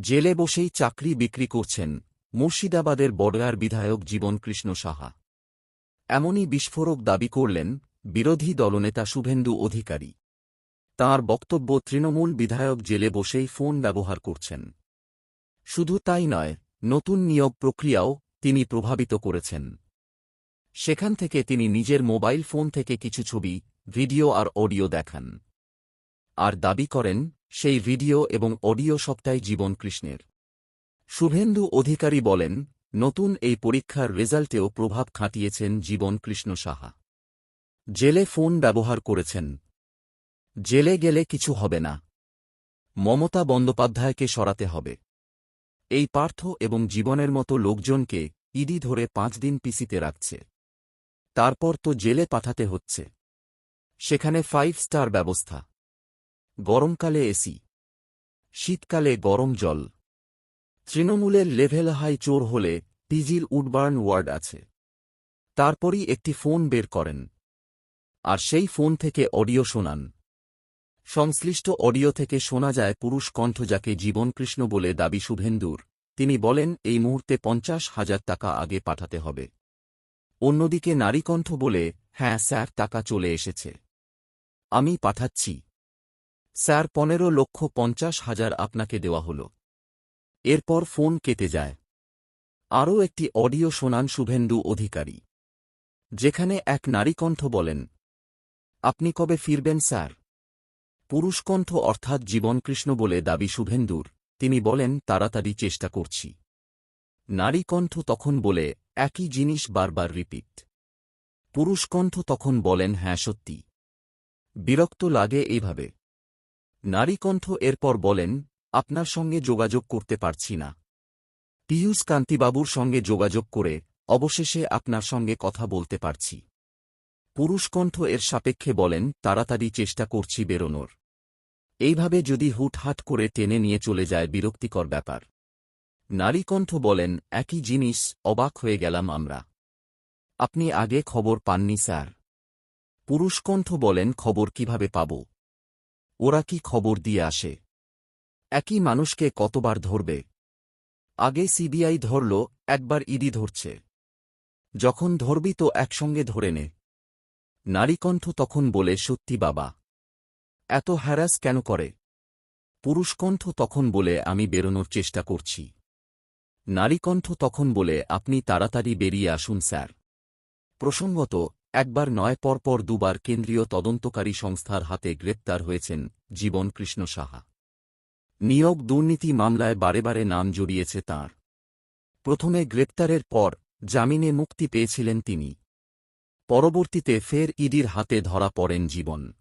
জেলে বসেই চাকরি বিক্রি করছেন মুর্শিদাবাদের বড়য়ার বিধায়ক জীবন কৃষ্ণ সাহা। এমনই বিস্ফোরক দাবি করলেন বিরোধী দলনেতা শুভেন্দু অধিকারী। তাঁর বক্তব্য তৃণমূল বিধায়ক জেলে বসেই ফোন ব্যবহার করছেন। শুধু তাই নয়, নতুন নিয়োগ প্রক্রিয়াও তিনি প্রভাবিত করেছেন। সেখান থেকে তিনি নিজের মোবাইল ফোন থেকে কিছু ছবি, ভিডিও আর অডিও দেখান। আর দাবি করেন, সেই ভিডিও এবং অডিও সবটাই জীবন কৃষ্ণের। শুভেন্দু অধিকারী বলেন, নতুন এই পরীক্ষার রেজাল্টেও প্রভাব খাটিয়েছেন জীবন কৃষ্ণ সাহা। জেলে ফোন ব্যবহার করেছেন। জেলে গেলে কিছু হবে না। মমতা বন্দ্যোপাধ্যায়কে সরাতে হবে। এই পার্থ এবং জীবনের মতো লোকজনকে ইডি ধরে পাঁচ দিন পিসিতে রাখছে। তারপর তো জেলে পাঠাতে হচ্ছে। সেখানে ফাইভ স্টার ব্যবস্থা। গরমকালে এসি। শীতকালে গরম জল। তৃণমূলের লেভেল হাই চোর হলে পিজির উডবার্ন ওয়ার্ড আছে। তারপরই একটি ফোন বের করেন। আর সেই ফোন থেকে অডিও শোনান। সংশ্লিষ্ট অডিও থেকে শোনা যায় পুরুষ কণ্ঠ যাকে জীবনকৃষ্ণ বলে দাবি শুভেন্দুর। তিনি বলেন, এই মুহূর্তে পঞ্চাশ হাজার টাকা আগে পাঠাতে হবে। অন্যদিকে নারীকণ্ঠ বলে হ্যাঁ স্যার, টাকা চলে এসেছে। আমি পাঠাচ্ছি। স্যার, পনেরো লক্ষ পঞ্চাশ হাজার আপনাকে দেওয়া হল। এরপর ফোন কেটে যায়। আরও একটি অডিও শোনান শুভেন্দু অধিকারী, যেখানে এক নারীকণ্ঠ বলেন, আপনি কবে ফিরবেন স্যার? পুরুষকণ্ঠ অর্থাৎ জীবনকৃষ্ণ বলে দাবি শুভেন্দুর। তিনি বলেন, তাড়াতাড়ি চেষ্টা করছি। নারীকণ্ঠ তখন বলে, একই জিনিস বারবার রিপিট। পুরুষকণ্ঠ তখন বলেন হ্যাঁ সত্যি। বিরক্ত লাগে এইভাবে। নারীকণ্ঠ এরপর বলেন, আপনার সঙ্গে যোগাযোগ করতে পারছি না। পীয়ূষ কান্তিবাবুর সঙ্গে যোগাযোগ করে অবশেষে আপনার সঙ্গে কথা বলতে পারছি। পুরুষকণ্ঠ এর সাপেক্ষে বলেন, তাড়াতাড়ি চেষ্টা করছি বেরোনোর। এইভাবে যদি হুটহাট করে টেনে নিয়ে চলে যায় বিরক্তিকর ব্যাপার। নারীকণ্ঠ বলেন, একই জিনিস, অবাক হয়ে গেলাম আমরা। আপনি আগে খবর পাননি, স্যার। পুরুষকণ্ঠ বলেন, খবর কীভাবে পাব? ওরা কি খবর দিয়ে আসে? একই মানুষকে কতবার ধরবে? আগে সিবিআই ধরল, একবার ইডি ধরছে। যখন ধরবি তো একসঙ্গে ধরে নে। নারীকণ্ঠ তখন বলে, সত্যি বাবা। এত হ্যারাস কেন করে? পুরুষকণ্ঠ তখন বলে, আমি বেরোনোর চেষ্টা করছি। নারীকণ্ঠ তখন বলে, আপনি তাড়াতাড়ি বেরিয়ে আসুন, স্যার। প্রসঙ্গত একবার নয়, পরপর দুবার কেন্দ্রীয় তদন্তকারী সংস্থার হাতে গ্রেপ্তার হয়েছেন জীবন কৃষ্ণ সাহা। নিয়োগ দুর্নীতি মামলায় বারেবারে বারে নাম জড়িয়েছে তার। প্রথমে গ্রেপ্তারের পর জামিনে মুক্তি পেয়েছিলেন তিনি। পরবর্তীতে ফের ইডির হাতে ধরা পড়েন জীবন।